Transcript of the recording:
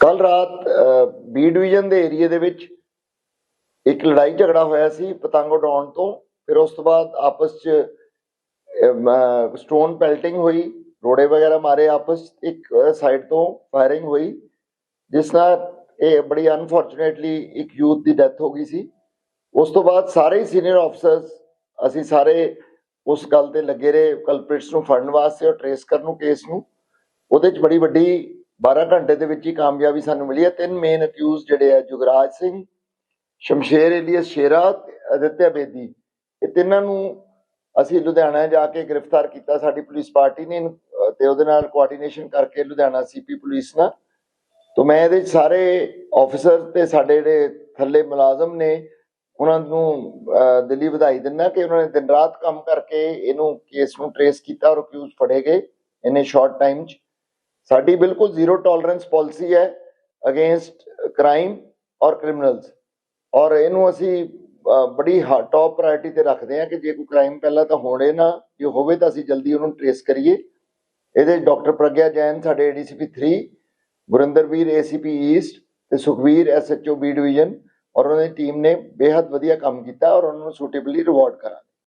ਕੱਲ ਰਾਤ B division ਦੇ ਏਰੀਆ ਦੇ ਵਿੱਚ ਇੱਕ ਲੜਾਈ ਝਗੜਾ ਹੋਇਆ ਸੀ ਪਤੰਗ ਉਡਾਉਣ ਤੋਂ, ਫਿਰ ਉਸ ਤੋਂ ਬਾਅਦ ਆਪਸ ਚ ਸਟੋਨ ਪੈਲਟਿੰਗ ਹੋਈ, ਰੋੜੇ ਵਗੈਰਾ ਮਾਰੇ ਆਪਸ, ਇੱਕ ਸਾਈਡ ਤੋਂ ਫਾਇਰਿੰਗ ਹੋਈ, ਜਿਸ ਨਾਲ ਇਹ ਬੜੀ ਅਨਫੋਰਚੂਨੇਟਲੀ ਇੱਕ ਯੂਥ ਦੀ ਡੈਥ ਹੋ ਗਈ ਸੀ। ਉਸ ਤੋਂ ਬਾਅਦ ਸਾਰੇ ਸੀਨੀਅਰ ਆਫਸਰਸ ਅਸੀਂ ਸਾਰੇ ਉਸ ਗੱਲ ਤੇ ਲੱਗੇ ਰਹੇ ਕਲਪ੍ਰਿਟਸ ਨੂੰ ਫੜਨ ਵਾਸਤੇ ਔਰ ਟ੍ਰੇਸ ਕਰਨ ਨੂੰ ਕੇਸ ਨੂੰ। ਉਹਦੇ ਚ ਬੜੀ ਵੱਡੀ 12 ਘੰਟੇ ਦੇ ਵਿੱਚ ਹੀ ਕਾਮਯਾਬੀ ਸਾਨੂੰ ਮਿਲੀ ਹੈ। ਤਿੰਨ ਮੇਨ ਅਕਿਊਜ਼ ਜਿਹੜੇ ਆ, ਜੁਗਰਾਜ ਸਿੰਘ, ਸ਼ਮਸ਼ੇਰ ਏਲੀਅਸ ਸ਼ੇਰਾ ਤੇ ਅਦਿੱਤਿਆ ਬੇਦੀ। ਇਹ ਤਿੰਨਾਂ ਨੂੰ ਅਸੀਂ ਲੁਧਿਆਣਾ ਜਾ ਕੇ ਗ੍ਰਿਫਤਾਰ ਕੀਤਾ। ਸਾਡੀ ਪੁਲਿਸ ਪਾਰਟੀ ਨੇ ਤੇ ਉਹਦੇ ਨਾਲ ਕੋਆਰਡੀਨੇਸ਼ਨ ਕਰਕੇ ਲੁਧਿਆਣਾ ਸੀਪੀ ਪੁਲਿਸ ਨਾਲ। ਤੋਂ ਮੈਂ ਇਹਦੇ ਸਾਰੇ ਆਫੀਸਰ ਤੇ ਸਾਡੇ ਜਿਹੜੇ ਥੱਲੇ ਮੁਲਾਜ਼ਮ ਨੇ, ਉਹਨਾਂ ਨੂੰ ਦਿੱਲੀ ਵਧਾਈ ਦਿੰਦਾ ਕਿ ਉਹਨਾਂ ਨੇ ਦਿਨ ਰਾਤ ਕੰਮ ਕਰਕੇ ਇਹਨੂੰ ਕੇਸ ਨੂੰ ਟ੍ਰੇਸ ਕੀਤਾ ਔਰ ਅਕਿਊਜ਼ ਫੜੇ ਗਏ। ਇਨੇ ਸ਼ਾਰਟ ਟਾਈਮ 'ਚ ਸਾਡੀ ਬਿਲਕੁਲ ਜ਼ੀਰੋ ਟੋਲਰੈਂਸ ਪਾਲਿਸੀ ਹੈ ਅਗੇਂਸਟ ਕ੍ਰਾਈਮ ਔਰ ਕ੍ਰਿਮੀਨਲਸ ਔਰ ਇਹਨੂੰ ਅਸੀਂ ਅਹ, ਬੜੀ ਟੌਪ ਪ੍ਰਾਇੋਰਟੀ ਤੇ ਰੱਖਦੇ ਹਾਂ ਕਿ ਜੇ ਕੋਈ ਕ੍ਰਾਈਮ ਪਹਿਲਾਂ ਤਾਂ ਹੋਣੇ ਨਾ ਜੇ ਹੋਵੇ ਤਾਂ ਅਸੀਂ ਜਲਦੀ ਉਹਨੂੰ ਟ੍ਰੇਸ ਕਰੀਏ। ਇਹਦੇ ਡਾਕਟਰ ਪ੍ਰਗਿਆ ਜੈਨ ਸਾਡੇ ਏਡੀਸੀਪੀ 3 ਗੁਰਿੰਦਰਵੀਰ ਏਸੀਪੀ ਈਸਟ ਤੇ ਸੁਖਵੀਰ ਐਸਐਚਓ ਬੀ ਡਿਵੀਜ਼ਨ ਔਰ ਉਹਨਾਂ ਦੀ ਟੀਮ ਨੇ ਬੇहद ਵਧੀਆ ਕੰਮ ਕੀਤਾ ਔਰ ਉਹਨਾਂ ਨੂੰ ਸੂਟੇਬਲੀ ਰਿਵਾਰਡ ਕਰਾਂਗੇ।